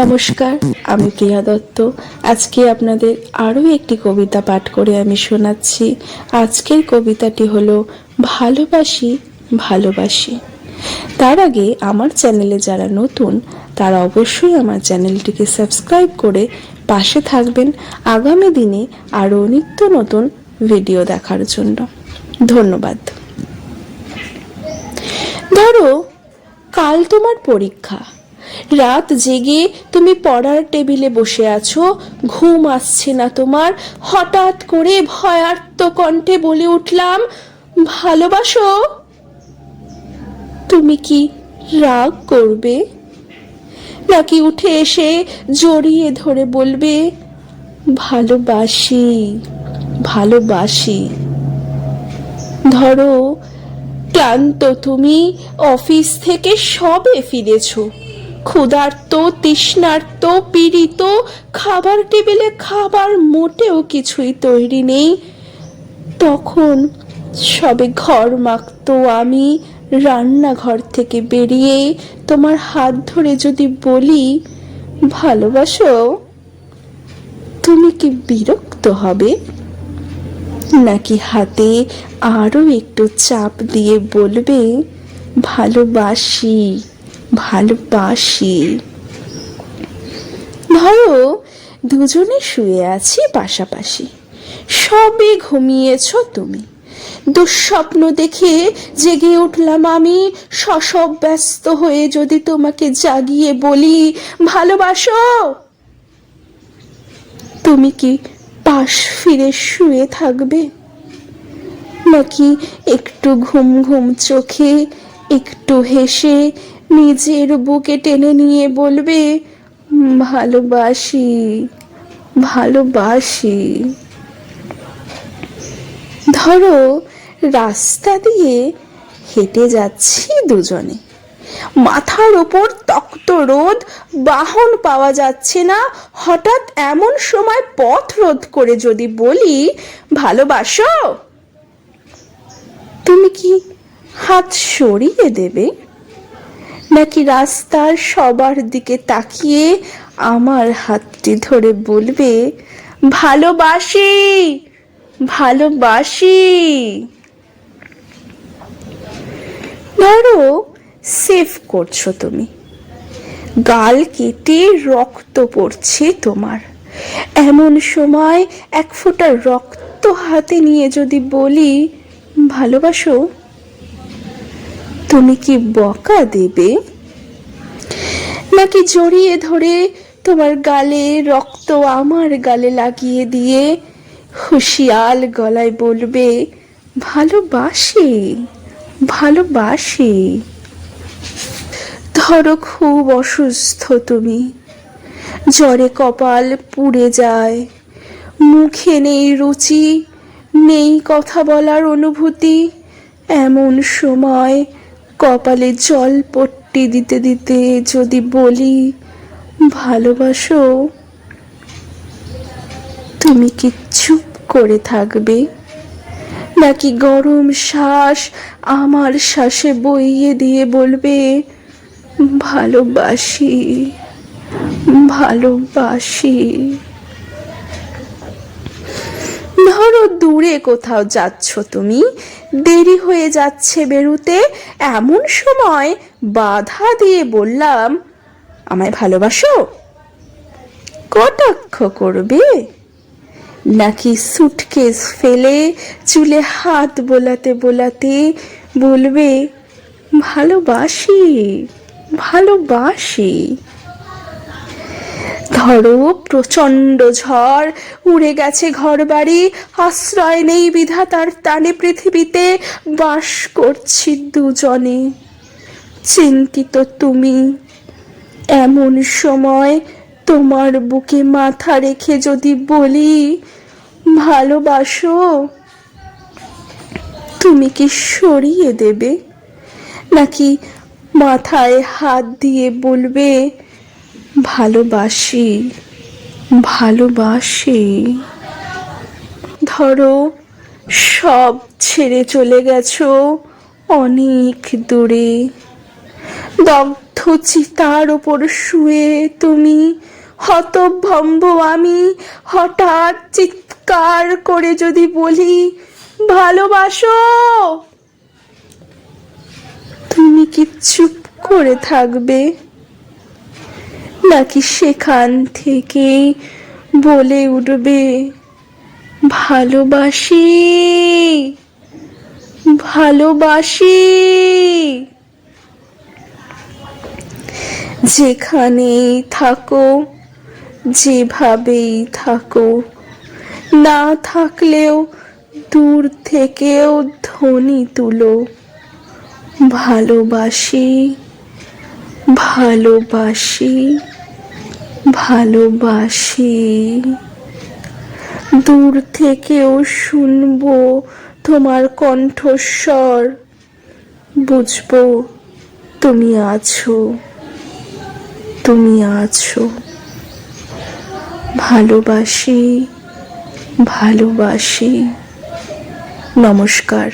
নমস্কার, আমি প্রিয়া দত্ত। আজকে আপনাদের আরও একটি কবিতা পাঠ করে আমি শোনাচ্ছি। আজকের কবিতাটি হলো, ভালোবাসি ভালোবাসি। তার আগে আমার চ্যানেলে যারা নতুন, তারা অবশ্যই আমার চ্যানেলটিকে সাবস্ক্রাইব করে পাশে থাকবেন আগামী দিনে আরও নিত্য নতুন ভিডিও দেখার জন্য। ধন্যবাদ। ধরো, কাল তোমার পরীক্ষা। রাত জেগে তুমি পড়ার টেবিলে বসে আছো, ঘুম আসছে না তোমার। হঠাৎ করে ভয়ার্ত কণ্ঠে বলে উঠলাম, ভালোবাসো? তুমি কি রাগ করবে? নাকি উঠে এসে জড়িয়ে ধরে বলবে, ভালোবাসি ভালোবাসি। ধরো, ক্লান্ত তুমি, অফিস থেকে সবে ফিরেছো। ক্ষুধার্ত, তৃষ্ণার্ত, পীড়িত, খাবার টেবিলে খাবার মোটেও কিছুই তৈরি নেই। তখন সবে ঘর মাখতো আমি, রান্নাঘর থেকে বেরিয়ে। তোমার হাত ধরে যদি বলি, ভালোবাসো, তুমি কি বিরক্ত হবে? নাকি হাতে আরও একটু চাপ দিয়ে বলবে, ভালোবাসি। ভালোবাসি। ধরো, দুজনে শুয়ে আছি পাশাপাশি। সবে ঘুমিয়েছ তুমি। দুঃস্বপ্ন দেখে জেগে উঠলাম আমি। সসব ব্যস্ত হয়ে যদি তোমাকে জাগিয়ে বলি, ভালোবাসো? তুমি কি পাশ ফিরে শুয়ে থাকবে? নাকি একটু ঘুম ঘুম চোখে, একটু হেসে নিজের বুকে টেনে নিয়ে বলবে ভালোবাসি ভালোবাসি। ধরো, রাস্তা দিয়ে হেঁটে যাচ্ছি দুজনে। মাথার ওপর তক্ত রোদ, বাহন পাওয়া যাচ্ছে না। হঠাৎ এমন সময় পথ রোধ করে যদি বলি, ভালোবাসো? তুমি কি হাত সরিয়ে দেবে? নাকি রাস্তার সবার দিকে তাকিয়ে আমার হাতটি ধরে বলবে, ভালোবাসি ভালোবাসি। ধরো, সেভ করছ তুমি। গাল কেটে রক্ত পড়ছে তোমার। এমন সময় এক ফোঁটা রক্ত হাতে নিয়ে যদি বলি, ভালোবাসো? তুমি কি বকা দেবে? নাকি জড়িয়ে ধরে তোমার গালে রক্ত আমার গালে লাগিয়ে দিয়ে হুশিয়াল গলায় বলবে, ভালোবাসি ভালোবাসি। ধরো খুব অসুস্থ তুমি, জ্বরে কপাল পুড়ে যায়, মুখে নেই রুচি, নেই কথা বলার অনুভূতি, এমন সময় কপালে জল পট্টি দিতে দিতে যদি বলি, ভালোবাসো। তুমি কি চুপ করে থাকবে? নাকি গরম শ্বাস আমার শ্বাসে বইয়ে দিয়ে বলবে, ভালোবাসি ভালোবাসি? ধরো দূরে কোথাও যাচ্ছ তুমি। দেরি হয়ে যাচ্ছে বেরুতে। এমন সময় বাধা দিয়ে বললাম, আমায় ভালোবাসো? কটাক্ষ করবে? নাকি সুটকেস ফেলে চুলে হাত বোলাতে বোলাতে বলবে, ভালোবাসি ভালোবাসি। ধরো, প্রচণ্ড ঝড়, উড়ে গেছে ঘর বাড়ি আশ্রয় নেই বিধাতার টানে পৃথিবীতে, বাস করছি দুজনে। চিন্তিত তুমি, এমন সময় তোমার বুকে মাথা রেখে যদি বলি, ভালোবাসো? তুমি কি সরিয়ে দেবে? নাকি মাথায় হাত দিয়ে বলবে ভালোবাসি ভালোবাসি। ধরো, সব ছেড়ে চলে গেছো অনেক দূরে। দগ্ধ চিতার ওপর শুয়ে তুমি হতভম্ব। আমি হঠাৎ চিৎকার করে যদি বলি, ভালোবাসো? তুমি কি চুপ করে থাকবে? নাকি সেখান থেকে বলে উঠবে, ভালোবাসি ভালোবাসি। যেখানেই থাকো, যেভাবেই থাকো, না থাকলেও দূর থেকেও ধ্বনি তুলো, ভালোবাসি ভালোবাসি। ভালোবাসি। দূর থেকেও শুনব তোমার কণ্ঠস্বর। বুঝব তুমি আছো তুমি আছো। ভালোবাসি ভালোবাসি। নমস্কার।